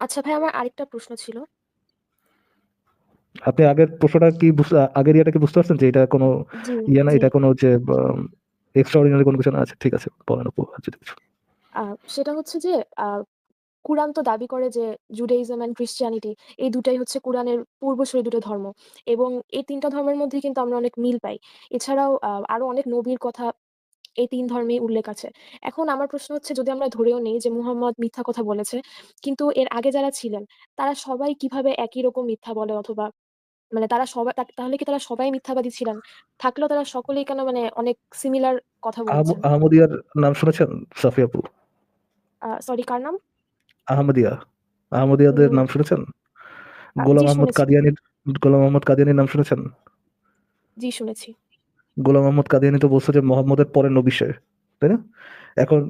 আচ্ছা ভাই আমার আরেকটা প্রশ্ন ছিল। আপনি আগের প্রশ্নটা কি আগের ইয়েটা কি বুঝতে পারছেন যে এটা কোনো ইয়ে না এটা কোনো যে এক্সট্রাঅর্ডিনারি কোনো কিছু না? আচ্ছা ঠিক আছে বলেন আপু যদি কিছু। সেটা হচ্ছে যে কুরআন তো দাবি করে যে জুডাইজম অ্যান্ড ক্রিশ্চিয়ানিটি এই দুটাই হচ্ছে কুরআনের পূর্বসূরি দুটো ধর্ম এবং এই তিনটা ধর্মের মধ্যেই কিন্তু আমরা অনেক মিল পাই। এছাড়াও আরও অনেক নবীর কথা এই তিন ধর্মেই উল্লেখ আছে। এখন আমার প্রশ্ন হচ্ছে যদি আমরা ধরেও নেই যে মুহাম্মদ মিথ্যা কথা বলেছে, কিন্তু এর আগে যারা ছিলেন তারা সবাই কীভাবে একই রকম মিথ্যা বলে অথবা মানে তারা সবাই তাহলে কি তারা সবাই মিথ্যাবাদী ছিলেন? থাকলেও তারা সকলেই কেন মানে অনেক সিমিলার কথা বলেছেন? আহমদিয়ার নাম শুনেছেন সাফি আপু? সরি কার নাম? আহমদিয়া। আহমদিয়াদের নাম শুনেছেন? গোলাম আহমদ কাদিয়ানির গোলাম আহমদ কাদিয়ানির নাম শুনেছেন? জি শুনেছি। গোলাম আহমদ কাদিয়ানি তো বলছে যে মোহাম্মদের পরের নবী সে। তাই না? এখন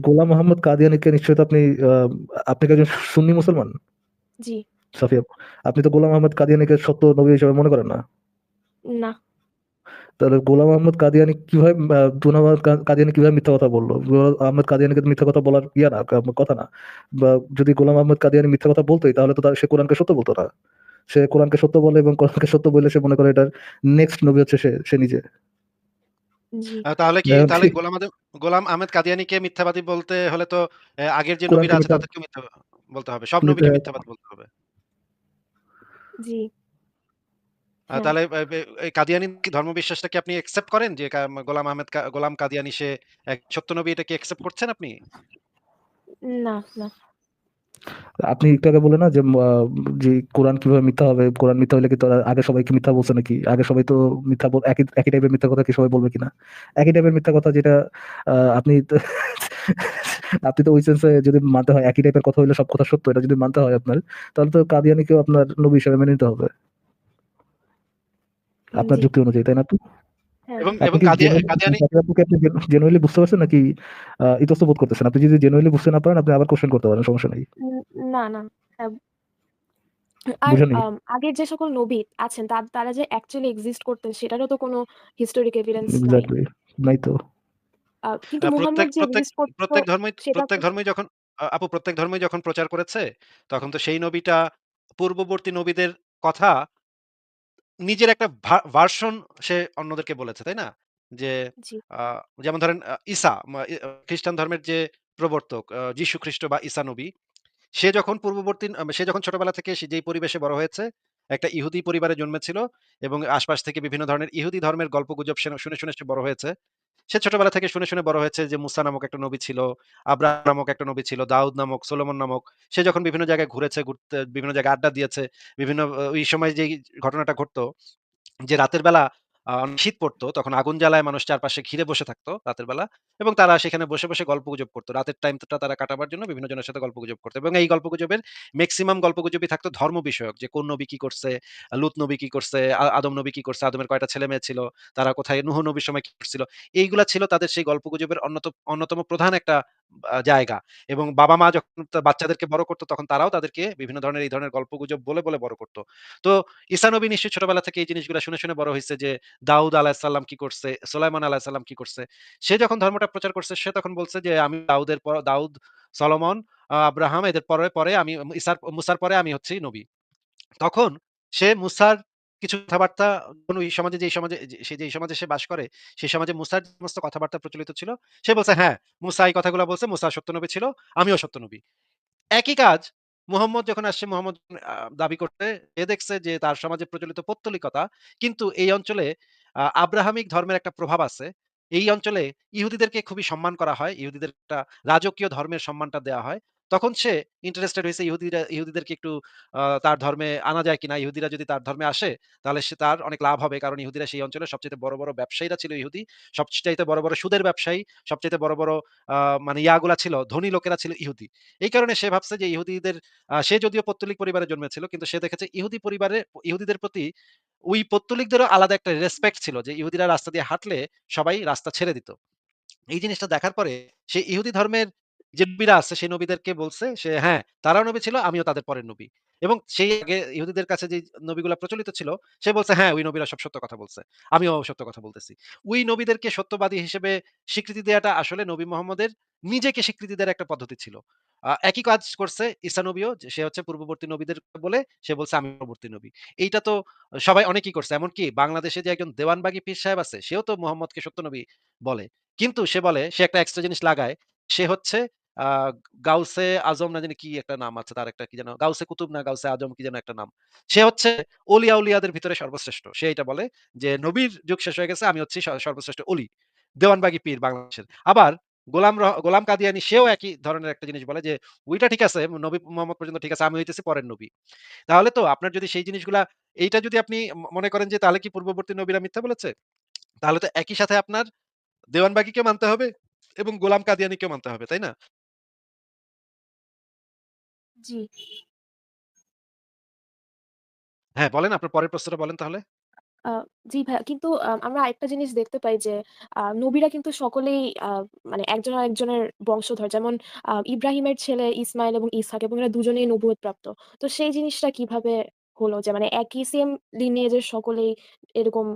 গোলাম আহমদ কাদিয়ানিকে নিশ্চয়ই তো আপনি আপনি একজন সুন্নি মুসলমান? জি। সাফি আপু। আপনি তো গোলাম আহমদ কাদিয়ানিকে সত্য নবী হিসেবে মনে করেন না? না। তাহলে গোলাম আহমদ কাদিয়ানি কীভাবে আহমদ কাদিয়ানি কীভাবে মিথ্যা কথা বলল গোলাম আহমদ কাদিয়ানিকে মিথ্যা কথা বলার ইয়া না কথা না। বা যদি গোলাম আহমদ কাদিয়ানি মিথ্যা কথা বলতই তাহলে তো সে কোরআনকে সত্য বলতো না। সে কোরআনকে সত্য বলে এবং কোরআনকে সত্য বলে সে মনে করে এটার নেক্সট নবী হচ্ছে সে, সে নিজে। জি। তাহলে কি তাহলে গোলাম গোলাম আহমেদ কাদিয়ানীকে মিথ্যাবাদী বলতে হলে তো আগের যে নবীরা আছে মিথ্যা মিথ্যা বলতে হবে। সব নবীকে মিথ্যাবাদী বলতে হবে। জি। হ্যাঁ। তাহলে কাদিয়ানী কি ধর্ম বিশ্বাসটা কি আপনি অ্যাকসেপ্ট করেন? যে গোলাম আহমেদ কা গোলাম কাদিয়ানী সে এক সত্য নবী এটা কি অ্যাকসেপ্ট করছেন আপনি? না, না। আপনি একটু আগে বললেন না যে যে কোরআন কীভাবে মিথ্যা হবে? কোরআন মিথ্যা হইলে কি তারা আগে সবাই কি মিথ্যা বলছে নাকি? আগে সবাই তো মিথ্যা বল একই একই টাইপের মিথ্যা কথা কি সবাই বলবে কিনা? একই টাইপের মিথ্যা কথা যেটা আপনি আপনি তো ওই সেন্সে যদি মানতে হয় একই টাইপের কথা হইলে সব কথা সত্য এটা যদি মানতে হয় আপনার, তাহলে তো কাদিয়ানীকেও আপনার নবী হিসেবে মেনে নিতে হবে। আপনার যুক্তি অনুযায়ী, তাই না আপু? এবং এবং কি জেনুইনলি কাদিয়ানী সাকিব আপুকে আপনি জেন জেনুইনলি বুঝতে পারছেন নাকি ইতস্তত বোধ করতেছেন? আপনি যদি জেনুইনলি বুঝতে না পারেন আপনি আবার কোয়েশ্চেন করতে পারেন, সমস্যা নাই। না, না। আর আগের যে সকল নবী আছেন তারা যে অ্যাকচুয়ালি এক্সিস্ট করতেন সেটারও তো কোনো হিস্টোরিক এভিডেন্স নাই। তো। কিন্তু মুহাম্মদ যে এক্সিস্ট প্রত্যেক ধর্মই প্রত্যেক ধর্মই যখন আপু প্রত্যেক ধর্মই যখন প্রচার করেছে, তখন তো সেই নবীটা পূর্ববর্তী নবীদের কথা নিজের একটা ভা ভার্সন সে অন্যদেরকে বলেছে, তাই না? যে জি। আ যেমন ধরেন আ ঈসা মা ই আ খ্রিস্টান ধর্মের যে প্রবর্তক আ যীশু খ্রিস্ট বা ঈসা নবী, সে যখন পূর্ববর্তী সে যখন ছোটবেলা থেকে সে যেই পরিবেশে বড় হয়েছে, একটা ইহুদি পরিবারে জন্মেছিল এবং আশপাশ থেকে বিভিন্ন ধরনের ইহুদি ধর্মের গল্প গুজব শুনে, শুনে সে বড় হয়েছে। সে ছোটবেলা থেকে শুনে, শুনে বড় হয়েছে যে মুসা নামক একটা নবী ছিল, আব্রাহ নামক একটা নবী ছিল, দাউদ নামক, সোলোমন নামক। সে যখন বিভিন্ন জায়গায় ঘুরেছে, ঘুরতে বিভিন্ন জায়গায় আড্ডা দিয়েছে, বিভিন্ন ওই সময় যে ঘটনাটা ঘটতো যে রাতের বেলা শীত পড়তো, তখন আগুন জ্বালায় মানুষ চারপাশে ঘিরে বসে থাকতো রাতের বেলা এবং তারা সেখানে বসে, বসে গল্পগুজব করতো রাতের টাইমটা তারা কাটাবার জন্য বিভিন্ন জনের সাথে গল্প গুজব করতো এবং এই গল্পগুজবের মেক্সিমাম গল্পগুজবই থাকতো ধর্ম বিষয়ক যে কোন নবী কি করছে, লূত নবী কি করছে, আদম নবী কি করছে, আদমের কয়টা ছেলে মেয়ে ছিল, তারা কোথায় নুহ নবীর সময় কি করছিল। এইগুলা ছিল তাদের সেই গল্পগুজবের অন্যত অন্যতম প্রধান একটা জায়গা এবং বাবা-মা যখন বাচ্চাদেরকে বড় করতো তখন তারাও তাদেরকে বিভিন্ন ধরনের এই ধরনের গল্পগুজব বলে, বলে বড় করতো তো ঈসা নবী নিশ্চয়ই ছোটবেলা থেকে এই জিনিসগুলা শুনে, শুনে বড় হয়েছে যে দাউদ আলাইহিসসালাম কি করছে, সুলাইমান আলাইহিসসালাম কি করছে। সে যখন ধর্মটা প্রচার করছে সে তখন বলছে যে আমি দাউদের পর দাউদ, সলোমন, আব্রাহাম এদের পরে, পরে আমি ঈসার মুসার পরে আমি হচ্ছি নবী। তখন সে মুসার কিছু কথাবার্তা যখন ওই সমাজে যেই সমাজে যে সে যেই সমাজে সে বাস করে, সেই সমাজে মুসার যে সমস্ত কথাবার্তা প্রচলিত ছিল, সে বলছে, "হ্যাঁ, মুসা এই কথাগুলা বলছে, মুসা সত্য নবী ছিল, আমিও সত্য নবী।" একই কাজ মুহাম্মদ যখন আসছে, মুহাম্মদ দাবি করতে, এ দেখছে যে তার সমাজে প্রচলিত পত্তলিকতা, কিন্তু এই অঞ্চলে আব্রাহামিক ধর্মের একটা প্রভাব আছে। এই অঞ্চলে ইহুদিদেরকে খুবই সম্মান করা হয়। ইহুদিদের একটা রাজকীয় ধর্মের সম্মানটা দেওয়া হয়। তখন সে ইন্টারেস্টেড হইছে ইহুদিরা ইহুদিদেরকে একটু তার ধর্মে আনা যায় কিনা? ইহুদিরা যদি তার ধর্মে আসে তাহলে সে তার অনেক লাভ হবে। কারণ ইহুদিরা সেই অঞ্চলের সবচাইতে বড়, বড় ব্যবসায়ীরা ছিল ইহুদি। সবচাইতে বড়, বড় সুদের ব্যবসায়ী, সবচাইতে বড়, বড় মানে ইয়াগুলা ছিল, ধনী লোকেরা ছিল ইহুদি। এই কারণে সে ভাবছে যে ইহুদিদের সে যদিও পৌত্তলিক পরিবারে জন্মেছিল কিন্তু সে দেখেছে ইহুদি পরিবারে ইহুদিদের প্রতি ওই পৌত্তলিকদেরও আলাদা একটা রেসপেক্ট ছিল যে ইহুদিরা রাস্তা দিয়ে হাঁটলে সবাই রাস্তা ছেড়ে দিত। এই জিনিসটা দেখার পরে সে ইহুদি ধর্মের যে নবীরা আছে সেই নবীদেরকে বলছে সে হ্যাঁ, তারাও নবী ছিল, আমিও তাদের পরের নবী। এবং সেই আগে ইহুদীদের কাছে যেই নবীগুলা প্রচলিত ছিল, সে বলছে হ্যাঁ, ওই নবীরা সব সত্য কথা বলছে। আমিও সত্য কথা বলতেছি। ওই নবীদেরকে সত্যবাদী হিসেবে স্বীকৃতি দেয়াটা আসলে নবী মোহাম্মদের নিজেকে স্বীকৃতি দেওয়ার একটা পদ্ধতি ছিল। একই কাজ করছে ঈসা নবীও সে হচ্ছে পূর্ববর্তী নবীদের বলে সে বলছে আমি পরবর্তী নবী। এইটা তো সবাই অনেকেই করছে। এমনকি বাংলাদেশে যে একজন দেওয়ানবাগী পীর সাহেব আছে সেও তো মোহাম্মদকে সত্য নবী বলে। কিন্তু সে বলে সে একটা এক্সট্রা জিনিস লাগায়। সে হচ্ছে গাউসে আজম না জানি কি একটা নাম আছে তার একটা কি যেন গাউসে কুতুব না গাউসে আজম কি যেন একটা নাম। সে হচ্ছে অলি আউলিয়াদের ভিতরে সর্বশ্রেষ্ঠ। সে এটা বলে যে নবীর যুগ শেষ হয়ে গেছে আমি হচ্ছি সর্বশ্রেষ্ঠ অলি। দেওয়ানবাগী পীর বাংলাদেশের। আবার গোলাম গোলাম কাদিয়ানী সেও একই ধরনের একটা জিনিস বলে যে ওইটা ঠিক আছে নবী মোহাম্মদ পর্যন্ত ঠিক আছে আমি হইতেছি পরের নবী। তাহলে তো আপনার যদি সেই জিনিসগুলা এইটা যদি আপনি মনে করেন যে তাহলে কি পূর্ববর্তী নবীরা মিথ্যা বলেছে? তাহলে তো একই সাথে আপনার দেওয়ানবাগীকেও মানতে হবে এবং গোলাম কাদিয়ানীকেও মানতে হবে, তাই না? জি। হ্যাঁ, বলেন আপনার পরের প্রশ্নটা বলেন তাহলে? আ জি ভাইয়া। কিন্তু আ আমরা আরেকটা জিনিস দেখতে পাই যে আ নবীরা কিন্তু সকলেই আ মানে একজন আরেকজনের বংশধর। যেমন আ ইব্রাহিমের ছেলে ইসমাইল এবং ইসহাক এবং এরা দুজনেই নবুয়ত প্রাপ্ত। তো সেই জিনিসটা কীভাবে হলো? যে মানে একই সেম লিনিয়েজ এর সকলেই এরকম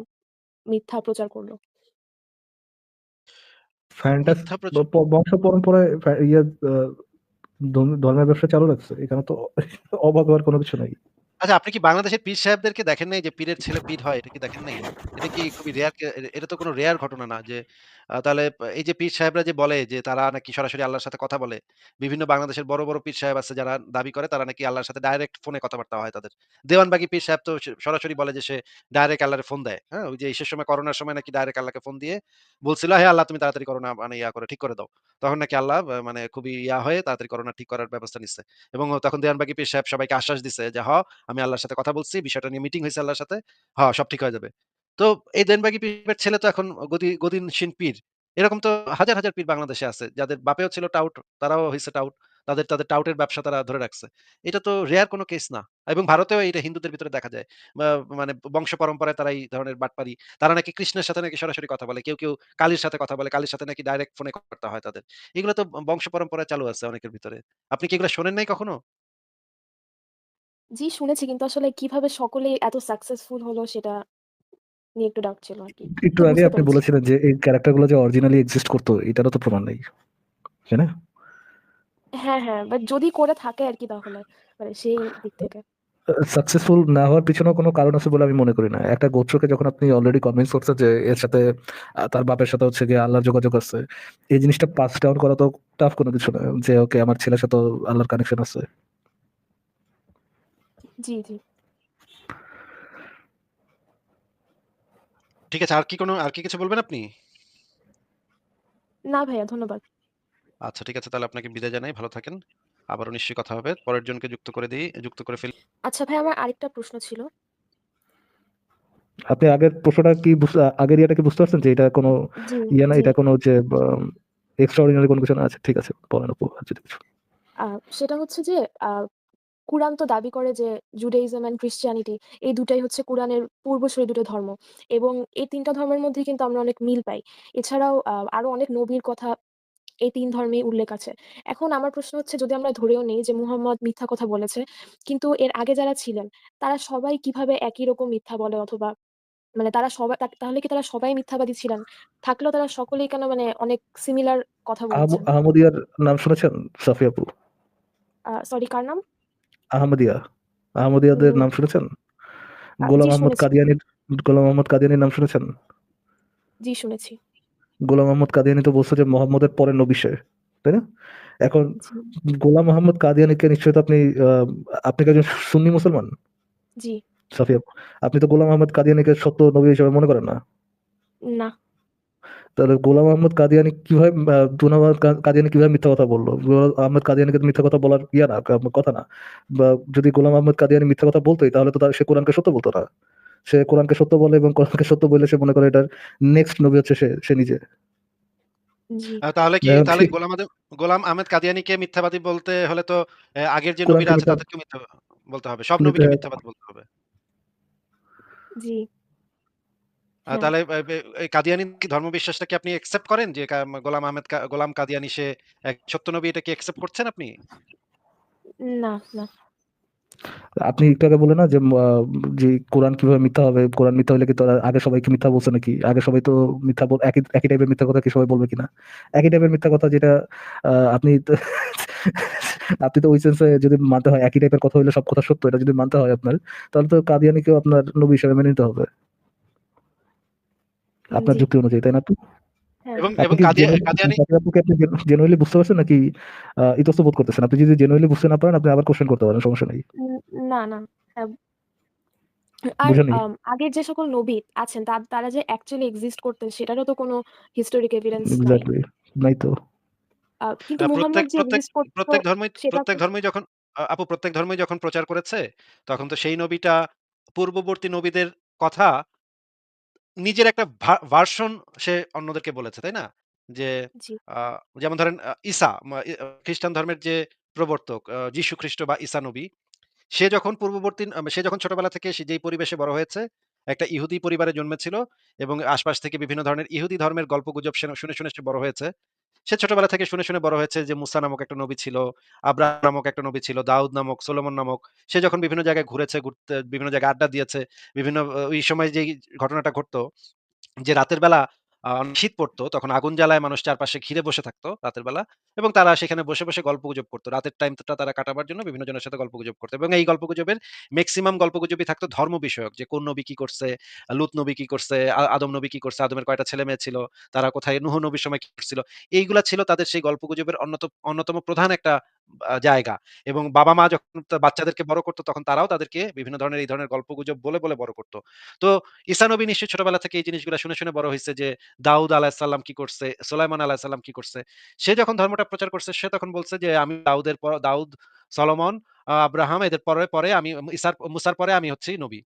মিথ্যা প্রচার করল? ফ্যান্টাস মিথ্যা প্রচ বংশ পরম্পরায় ফ্যা ইয়ে আ ধর্মের ব্যবসা চালু রাখছে। এখানে তো অবাক হওয়ার কোনো কিছু নাই। আচ্ছা আপনি কি বাংলাদেশের পীর সাহেবদেরকে দেখেন নাই যে পীরের ছেলে পীর হয়? এটা কি দেখেন নাই? এটা কি খুবই রেয়ার এটা তো কোনো রেয়ার ঘটনা না যে তাহলে এই যে পীর সাহেবরা যে বলে যে তারা নাকি সরাসরি আল্লাহর সাথে কথা বলে। বিভিন্ন বাংলাদেশের বড়, বড় পীর সাহেব আছে যারা দাবি করে তারা নাকি আল্লাহর সাথে ডাইরেক্ট ফোনে কথাবার্তা হয় তাদের। দেওয়ানবাগী পীর সাহেব তো সরাসরি বলে যে সে ডাইরেক্ট আল্লাহরে ফোন দেয়। হ্যাঁ? ওই যে ইসের সময় করোনার সময় নাকি ডাইরেক্ট আল্লাহকে ফোন দিয়ে বলছিল, "হে আল্লাহ তুমি তাড়াতাড়ি করোনা মানে ইয়া করে ঠিক করে দাও।" তখন নাকি আল্লাহ মানে খুবই ইয়া হয়ে তাড়াতাড়ি করোনা ঠিক করার ব্যবস্থা নিচ্ছে এবং তখন দেওয়ানবাগী পীর সাহেব সবাইকে আশ্বাস দিছে যে, "হ আমি আল্লাহর সাথে কথা বলছি। বিষয়টা নিয়ে মিটিং হইছে আল্লাহর সাথে। হ সব ঠিক হয়ে যাবে।" তো এই দেনবাগী পীরের ছেলে তো এখন গদি গদিনশীন পীর। এরকম তো হাজার, হাজার পীর বাংলাদেশে আছে। যাদের বাপেও ছিল টাউট, তারাও হইছে টাউট। তাদের, তাদের টাউটের ব্যবসা তারা ধরে রাখছে। এটা তো রেয়ার কোনো কেস না। এবং ভারতেও এটা হিন্দুদের ভিতরে দেখা যায়। মানে বংশ পরম্পরায় তারা এই ধরনের বাটপারি। তারা নাকি কৃষ্ণের সাথে নাকি সরাসরি কথা বলে। কেউ, কেউ কালীর সাথে কথা বলে। কালীর সাথে নাকি ডাইরেক্ট ফোনে কথাবার্তা হয় তাদের। এগুলো তো বংশ পরম্পরায় চালু আছে অনেকের ভিতরে। আপনি কি এগুলো শোনেন নাই কখনো? জি শুনেছি কিন্তু আসলে কীভাবে সকলেই এত সাকসেসফুল হলো সেটা নিয়ে একটু ডাউট ছিল আরকি। একটু তো আগে বুঝতে আপনি পেরেছি। বলেছিলেন যে এই ক্যারাক্টারগুলো যে অরিজিনালি এক্সিস্ট করত এটারও তো প্রমাণ নেই। তাই না? হ্যাঁ, হ্যাঁ। বাট যদি করে থাকে আরকি তাহলে মানে সেই দিক থেকে। আ সাকসেসফুল না হওয়ার পিছনেও কোনো কারণ আছে বলে আমি মনে করি না। একটা গোত্রকে যখন আপনি অলরেডি কনভিন্স করছেন যে এর সাথে আ তার বাপের সাথে হচ্ছে গিয়ে আল্লাহর যোগাযোগ আছে। এই জিনিসটা পাস ডাউন করা তো টাফ কোনো কিছু না। যে ওকে আমার ছেলের সাথেও আল্লাহর কানেকশন আছে। জি, জি। ঠিক আছে। আর কি কোনো আর কি কিছু বলবেন আপনি? না ভাইয়া ধন্যবাদ। আচ্ছা ঠিক আছে তাহলে আপনাকে বিদায় জানাই। ভালো থাকেন। আবারও নিশ্চয়ই কথা হবে। পরের জনকে যুক্ত করে দেই যুক্ত করে ফেলি। আচ্ছা ভাই আমার আরেকটা প্রশ্ন ছিল। আপনি আগের প্রশ্নটা কি বুঝ আগের ইয়েটা কি বুঝতে পারছেন যে এটা কোনো জি, ইয়ে না জি। এটা কোনো যে বা এক্সট্রা কোনো কিছু না আচ্ছা ঠিক আছে বলেন আপু আর যদি কিছু। আ সেটা হচ্ছে যে আ কুরআন তো দাবি করে যে জুডাইজম অ্যান্ড ক্রিশ্চিয়ানিটি এই দুটাই হচ্ছে কোরআনের পূর্বসূরি দুটো ধর্ম। এবং এই তিনটা ধর্মের মধ্যে কিন্তু আমরা অনেক মিল পাই। এছাড়াও আরও অনেক নবীর কথা এই তিন ধর্মেই উল্লেখ আছে। এখন আমার প্রশ্ন হচ্ছে যদি আমরা ধরেও নেই যে মুহাম্মদ মিথ্যা কথা বলেছে, কিন্তু এর আগে যারা ছিলেন তারা সবাই কীভাবে একই রকম মিথ্যা বলে অথবা মানে তারা সবাই তাহলে কি তারা সবাই মিথ্যাবাদী ছিলেন? থাকলেও তারা সকলেই কেন মানে অনেক সিমিলার কথা বলেছেন? আহমদিয়ার নাম শুনেছেন সাফি আপু? সরি কার নাম? আহমদিয়া। আহমদিয়াদের নাম শুনেছেন? গোলাম আহমদ। কাদিয়ানির গোলাম আহমদ কাদিয়ানির নাম শুনেছেন? জি শুনেছি। গোলাম আহমদ কাদিয়ানি তো বলছে যে মোহাম্মদের পরে নবী সে। তাই না? এখন গোলাম আহমদ কাদিয়ানিকে নিশ্চয়ই তো আপনি আপনি কি একজন সুন্নি মুসলমান? জি। সাফি আপু। আপনি তো গোলাম আহমদ কাদিয়ানিকে সত্য নবী হিসেবে মনে করেন না? না। তাহলে গোলাম আহমদ কাদিয়ানি কীভাবে গোলাম আহমদ কাদিয়ানি কীভাবে মিথ্যা কথা বলল গোলাম আহমদ কাদিয়ানিকে মিথ্যা কথা বলার ইয়া না কথা না। বা যদি গোলাম আহমদ কাদিয়ানি মিথ্যা কথা বলতই তাহলে তো সে কোরআনকে সত্য বলতো না। সে কোরআনকে সত্য বলে এবং কোরআনকে সত্য বলে সে মনে করে এটার নেক্সট নবী হচ্ছে সে, সে নিজে। তাহলে কি তাহলে গোলাম গোলাম আহমেদ কাদিয়ানীকে মিথ্যাবাদী বলতে হলে তো আগের যে নবীরা আছে তাদেরকে মিথ্যা বলতে হবে। সব নবীকে মিথ্যাবাদী বলতে হবে। জি। তাহলে কাদিয়ানী কি ধর্মবিশ্বাসটা কি আপনি অ্যাকসেপ্ট করেন? যে গোলাম আহমেদ গোলাম কাদিয়ানী সে এক সত্য নবী এটা কি অ্যাকসেপ্ট করছেন আপনি? না, না। আপনি একটু আগে বললেন না যে যে কোরআন কীভাবে মিথ্যা হবে? কোরআন মিথ্যা হইলে কি তারা আগে সবাই কি মিথ্যা বলছে নাকি? আগে সবাই তো মিথ্যা বল একই একই টাইপের মিথ্যা কথা কি সবাই বলবে কিনা? একই টাইপের মিথ্যা কথা যেটা আপনি আপনি তো ওই সেন্সে যদি মানতে হয় একই টাইপের কথা হইলে সব কথা সত্য এটা যদি মানতে হয় আপনার, তাহলে তো কাদিয়ানীকেও আপনার নবী হিসেবে মেনে নিতে হবে। আপনার। যুক্তি অনুযায়ী, তাই না আপু? হ্যাঁ। এবং এবং কি কাদিয়া জেনুইনলি কাদিয়ানী বুঝছেন? আপুকে আপনি জেনুইনলি বুঝতে পারছেন নাকি ইতস্তত বোধ করতেছেন? আপনি যদি জেনুইনলি বুঝতে না পারেন আপনি আবার কোয়েশ্চেন করতে পারেন, সমস্যা নাই। না, না। আর আগের যে সকল নবী আছেন তারা যে অ্যাকচুয়ালি এক্সিস্ট করতেন সেটারও তো কোনো হিস্টোরিক এভিডেন্স নাই। নাই তো। কিন্তু মুহাম্মদ প্রত্যেক যে প্রত্যেক এক্সিস্ট করতো প্রত্যেক ধর্মই প্রত্যেক ধর্মই যখন আপু প্রত্যেক ধর্মই যখন প্রচার করেছে, তখন তো সেই নবীটা পূর্ববর্তী নবীদের কথা নিজের একটা ভা ভার্সন সে অন্যদেরকে বলেছে, তাই না? যে জি। আ যেমন ধরেন আ ঈসা মা ই খ্রিস্টান ধর্মের যে প্রবর্তক আ যীশু খ্রিস্ট বা ঈসা নবী, সে যখন পূর্ববর্তী সে যখন ছোটবেলা থেকে সে যেই পরিবেশে বড় হয়েছে, একটা ইহুদি পরিবারে জন্মেছিল এবং আশপাশ থেকে বিভিন্ন ধরনের ইহুদি ধর্মের গল্প গুজব শুনে, শুনে সে বড় হয়েছে। সে ছোটবেলা থেকে শুনে, শুনে বড় হয়েছে যে মুসা নামক একটা নবী ছিল, আব্রাহ নামক একটা নবী ছিল, দাউদ নামক, সোলোমন নামক। সে যখন বিভিন্ন জায়গায় ঘুরেছে, ঘুরতে বিভিন্ন জায়গায় আড্ডা দিয়েছে, বিভিন্ন ওই সময় যে ঘটনাটা ঘটতো যে রাতের বেলা শীত পড়তো, তখন আগুন জ্বালায় মানুষ চারপাশে ঘিরে বসে থাকতো রাতের বেলা এবং তারা সেখানে বসে, বসে গল্প গুজব করতো রাতের টাইমটা তারা কাটাবার জন্য বিভিন্ন জনের সাথে গল্প গুজব করতো এবং এই গল্পগুজবের মেক্সিমাম গল্পগুজবই থাকতো ধর্ম বিষয়ক যে কোন নবী কি করছে, লূত নবী কি করছে, আদম নবী কি করছে, আদমের কয়টা ছেলেমেয়ে ছিল, তারা কোথায় নূহ নবীর সময় কি করছিল। এইগুলা ছিল তাদের সেই গল্পগুজবের অন্যত অন্যতম অন্যতম প্রধান একটা জায়গা এবং বাবা-মা যখন বাচ্চাদেরকে বড় করত তখন তারাও তাদেরকে বিভিন্ন ধরনের এই ধরনের গল্পগুজব বলে, বলে বড় করত। তো ঈসা নবী নিশ্চয়ই ছোটবেলা থেকে এই জিনিসগুলা শুনে, শুনে বড় হইছে যে দাউদ আলাইহিসসালাম কি করছে, সুলাইমান আলাইহিসসালাম কি করছে। সে যখন ধর্মটা প্রচার করছে সে তখন বলছে যে আমি দাউদের পর দাউদ, সলমন আব্রাহাম এদের পরে, পরে আমি ঈসার মুসার পরে আমি হচ্ছি নবী।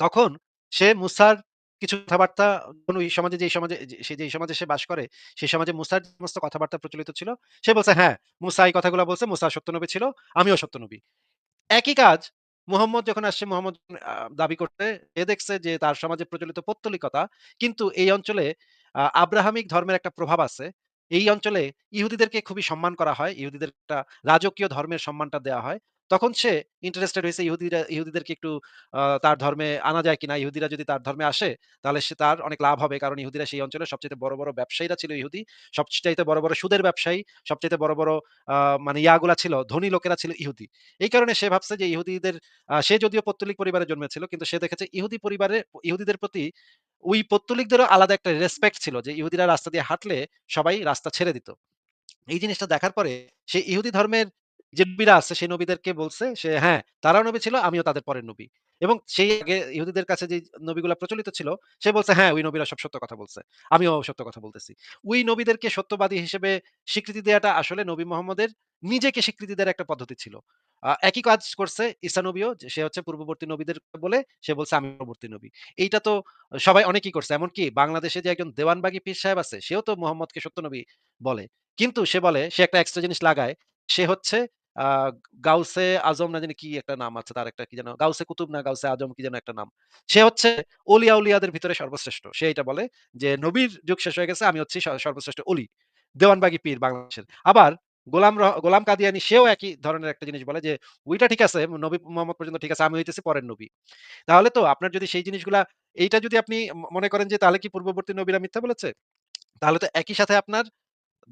তখন সে মুসার কিছু কথাবার্তা কোন এই সমাজে যেই সমাজে সে যেই সমাজে সে বাস করে, সেই সমাজে মুসার সমস্ত কথাবার্তা প্রচলিত ছিল, সে বলছে, "হ্যাঁ, মুসা এই কথাগুলা বলছে, মুসা সত্য নবী ছিল, আমিও সত্য নবী।" একই কাজ মুহাম্মদ যখন আসছে মুহাম্মদ দাবি করতে সে দেখছে যে তার সমাজে প্রচলিত পত্তলিকতা কিন্তু এই অঞ্চলে আব্রাহামিক ধর্মের একটা প্রভাব আছে। এই অঞ্চলে ইহুদিদেরকে খুবই সম্মান করা হয়। ইহুদিদের একটা রাজকীয় ধর্মের সম্মানটা দেয়া হয়। তখন সে ইন্টারেস্টেড হয়েছে ইহুদিরা ইহুদিদেরকে একটু তার ধর্মে আনা যায় কিনা? ইহুদিরা যদি তার ধর্মে আসে তাহলে সে তার অনেক লাভ হবে। কারণ ইহুদিরা সেই অঞ্চলের সবচাইতে বড়, বড় ব্যবসায়ীরা ছিল ইহুদি। সবচাইতে বড়, বড় সুদের ব্যবসায়ী, সবচাইতে বড়, বড় মানে ইয়াগুলা ছিল, ধনী লোকেরা ছিল ইহুদি। এই কারণে সে ভাবছে যে ইহুদিদের সে যদিও পৌত্তলিক পরিবারে জন্মেছিল কিন্তু সে দেখেছে ইহুদি পরিবারে ইহুদিদের প্রতি ওই পৌত্তলিকদেরও আলাদা একটা রেসপেক্ট ছিল যে ইহুদিরা রাস্তা দিয়ে হাঁটলে সবাই রাস্তা ছেড়ে দিত। এই জিনিসটা দেখার পরে সে ইহুদি ধর্মের যে নবীরা আছে সেই নবীদেরকে বলছে সে হ্যাঁ, তারাও নবী ছিল, আমিও তাদের পরের নবী। এবং সেই আগে ইহুদিদের কাছে যে নবীগুলা প্রচলিত ছিল, সে বলছে হ্যাঁ, ওই নবীরা সব সত্য কথা বলছে। আমিও সত্য কথা বলতেছি। ওই নবীদেরকে সত্যবাদী হিসেবে স্বীকৃতি দেয়াটা আসলে নবী মোহাম্মদের নিজেকে স্বীকৃতি দেওয়ার একটা পদ্ধতি ছিল। একই কাজ করছে ঈসা নবীও সে হচ্ছে পূর্ববর্তী নবীদের বলে সে বলছে আমি পরবর্তী নবী। এইটা তো সবাই অনেকেই করছে। এমনকি বাংলাদেশে যে একজন দেওয়ানবাগী পীর সাহেব আছে সেও তো মোহাম্মদকে সত্য নবী বলে। কিন্তু সে বলে সে একটা এক্সট্রা জিনিস লাগায়। সে হচ্ছে গাউসে আজম না জানি কি একটা নাম আছে তার একটা কি যেন গাউসে কুতুব না গাউসে আজম কি যেন একটা নাম। সে হচ্ছে অলি আউলিয়াদের ভিতরে সর্বশ্রেষ্ঠ। সে এটা বলে যে নবীর যুগ শেষ হয়ে গেছে আমি হচ্ছি সর্বশ্রেষ্ঠ অলি। দেওয়ানবাগী পীর বাংলাদেশের। আবার গোলাম গোলাম কাদিয়ানী সেও একই ধরনের একটা জিনিস বলে যে ওইটা ঠিক আছে নবী মোহাম্মদ পর্যন্ত ঠিক আছে আমি হইতেছি পরের নবী। তাহলে তো আপনার যদি সেই জিনিসগুলা এইটা যদি আপনি মনে করেন যে তাহলে কি পূর্ববর্তী নবীরা মিথ্যা বলেছে? তাহলে তো একই সাথে আপনার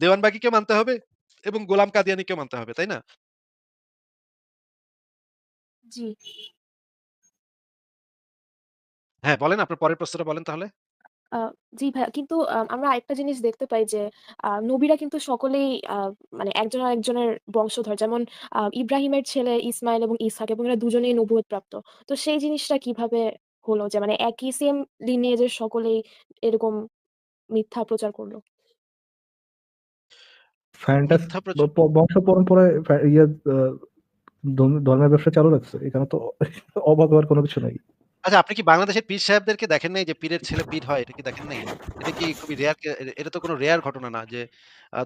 দেওয়ানবাগীকে মানতে হবে এবং গোলাম কাদিয়ানীকেও মানতে হবে, তাই না? জি। হ্যাঁ, বলেন আপনার পরের প্রশ্নটা বলেন তাহলে? আ জি ভাইয়া কিন্তু আ আমরা আরেকটা জিনিস দেখতে পাই যে আ নবীরা কিন্তু সকলেই আ মানে একজন আরেকজনের বংশধর। যেমন আ ইব্রাহিমের ছেলে ইসমাইল এবং ইসহাক এবং এরা দুজনেই নবুয়ত প্রাপ্ত। তো সেই জিনিসটা কীভাবে হলো যে মানে একই সেম লিনিয়েজের সকলেই এরকম মিথ্যা প্রচার করল? ফ্যান্টাস মিথ্যা প্রচ ব প বংশ পরম্পরায় ফ্যা ইয়ে আ ধর্ম ধর্মের ব্যবসা চালু রাখছে। এখানে তো অবাক হওয়ার কোনো কিছু নাই। আচ্ছা আপনি কি বাংলাদেশের পীর সাহেবদেরকে দেখেন নাই যে পীরের ছেলে পীর হয় এটা কি দেখেন নাই? এটা কি খুবই রেয়ার এটা তো কোনো রেয়ার ঘটনা না যে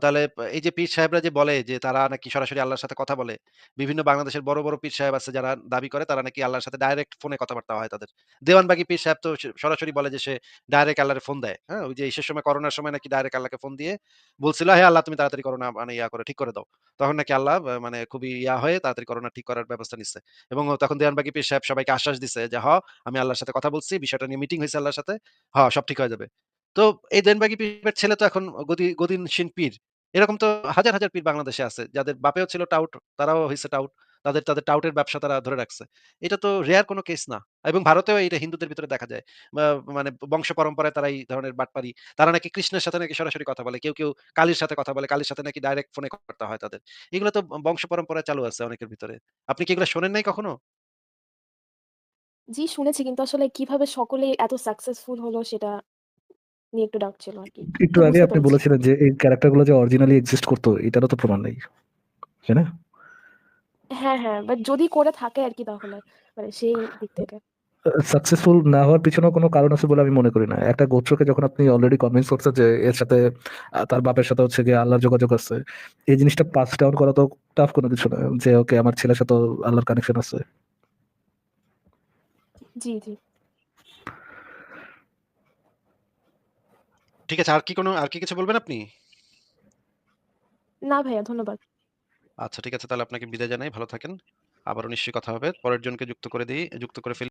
তাহলে এই যে পীর সাহেবরা যে বলে যে তারা নাকি সরাসরি আল্লাহর সাথে কথা বলে। বিভিন্ন বাংলাদেশের বড়, বড় পীর সাহেব আছে যারা দাবি করে তারা নাকি আল্লাহর সাথে ডাইরেক্ট ফোনে কথাবার্তা হয় তাদের। দেওয়ানবাগী পীর সাহেব তো সরাসরি বলে যে সে ডাইরেক্ট আল্লাহরে ফোন দেয়। হ্যাঁ? ওই যে ইসের সময় করোনার সময় নাকি ডাইরেক্ট আল্লাহকে ফোন দিয়ে বলছিল, "হে আল্লাহ তুমি তাড়াতাড়ি করোনা মানে ইয়া করে ঠিক করে দাও।" তখন নাকি আল্লাহ মানে খুবই ইয়া হয়ে তাড়াতাড়ি করোনা ঠিক করার ব্যবস্থা নিচ্ছে এবং তখন দেওয়ানবাগী পীর সাহেব সবাইকে আশ্বাস দিছে যে, "হ আমি আল্লাহর সাথে কথা বলছি। বিষয়টা নিয়ে মিটিং হইছে আল্লাহর সাথে। হ সব ঠিক হয়ে যাবে।" তো এই দেনবাগী পীরের ছেলে তো এখন গদি গদিনশীন পীর। এরকম তো হাজার, হাজার পীর বাংলাদেশে আছে। যাদের বাপেও ছিল টাউট, তারাও হইছে টাউট। তাদের, তাদের টাউটের ব্যবসা তারা ধরে রাখছে। এটা তো রেয়ার কোনো কেস না। এবং ভারতেও এটা হিন্দুদের ভিতরে দেখা যায়। মানে বংশ পরম্পরায় তারা এই ধরনের বাটপারি। তারা নাকি কৃষ্ণের সাথে নাকি সরাসরি কথা বলে। কেউ, কেউ কালীর সাথে কথা বলে। কালীর সাথে নাকি ডাইরেক্ট ফোনে কথাবার্তা হয় তাদের। এগুলো তো বংশ পরম্পরায় চালু আছে অনেকের ভিতরে। আপনি কি এগুলা শোনেন নাই কখনো? জি শুনেছি কিন্তু আসলে কীভাবে সকলেই এত সাকসেসফুল হলো সেটা নিয়ে একটু ডাউট ছিল আরকি। একটু তো আগে বুঝতে আপনি পেরেছি। বলেছিলেন যে এই ক্যারাক্টারগুলো যে অরিজিনালি এক্সিস্ট করত এটারও তো প্রমাণ নেই। তাই না? হ্যাঁ, হ্যাঁ। বাট যদি করে থাকে আরকি তাহলে মানে সেই দিক থেকে। আ সাকসেসফুল না হওয়ার পিছনেও কোনো কারণ আছে বলে আমি মনে করি না। একটা গোত্রকে যখন আপনি অলরেডি কনভিন্স করছেন যে এর সাথে আ তার বাপের সাথে হচ্ছে গিয়ে আল্লাহর যোগাযোগ আছে। এই জিনিসটা পাস ডাউন করা তো টাফ কোনো কিছু না। যে ওকে আমার ছেলের সাথেও আল্লাহর কানেকশন আছে। জি, জি। ঠিক আছে। আর কি কোনো আর কি কিছু বলবেন আপনি? না ভাইয়া ধন্যবাদ। আচ্ছা ঠিক আছে তাহলে আপনাকে বিদায় জানাই। ভালো থাকেন। আবারও নিশ্চয়ই কথা হবে। পরের জনকে যুক্ত করে দেই যুক্ত করে ফেলি।